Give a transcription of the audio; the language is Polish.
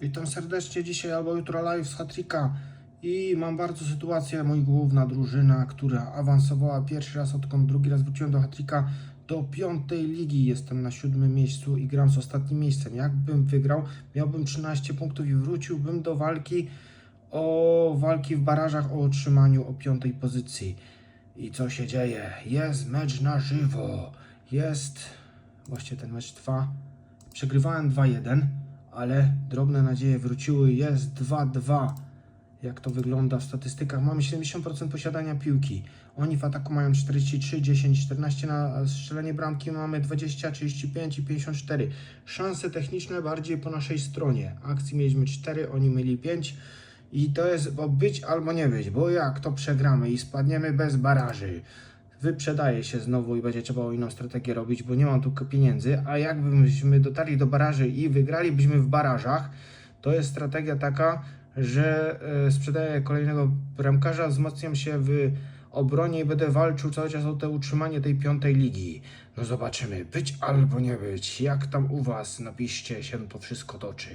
Witam serdecznie dzisiaj albo jutro live z Hatrika i mam bardzo sytuację, mój główna drużyna, która awansowała pierwszy raz, odkąd drugi raz wróciłem do Hatrika do piątej ligi. Jestem na siódmym miejscu i gram z ostatnim miejscem. Jakbym wygrał, miałbym 13 punktów i wróciłbym do walki o walki w barażach o otrzymaniu o piątej pozycji. I co się dzieje? Jest mecz na żywo. Jest... Właściwie ten mecz trwa. Przegrywałem 2-1, ale drobne nadzieje wróciły. Jest 2-2. Jak to wygląda w statystykach? Mamy 70% posiadania piłki. Oni w ataku mają 43, 10, 14 na strzelenie bramki. Mamy 20, 35 i 54. Szanse techniczne bardziej po naszej stronie. Akcji mieliśmy 4, oni mieli 5. I to jest bo być albo nie być, bo jak to przegramy i spadniemy bez baraży, wyprzedaje się znowu i będzie trzeba inną strategię robić, bo nie mam tu pieniędzy, a jakbyśmy dotarli do baraży i wygralibyśmy w barażach, to jest strategia taka, że e, sprzedaję kolejnego bramkarza, wzmacniam się w obronie i będę walczył cały czas o to utrzymanie tej piątej ligi. No zobaczymy, być albo nie być. Jak tam u Was? Napiszcie, się to wszystko toczy.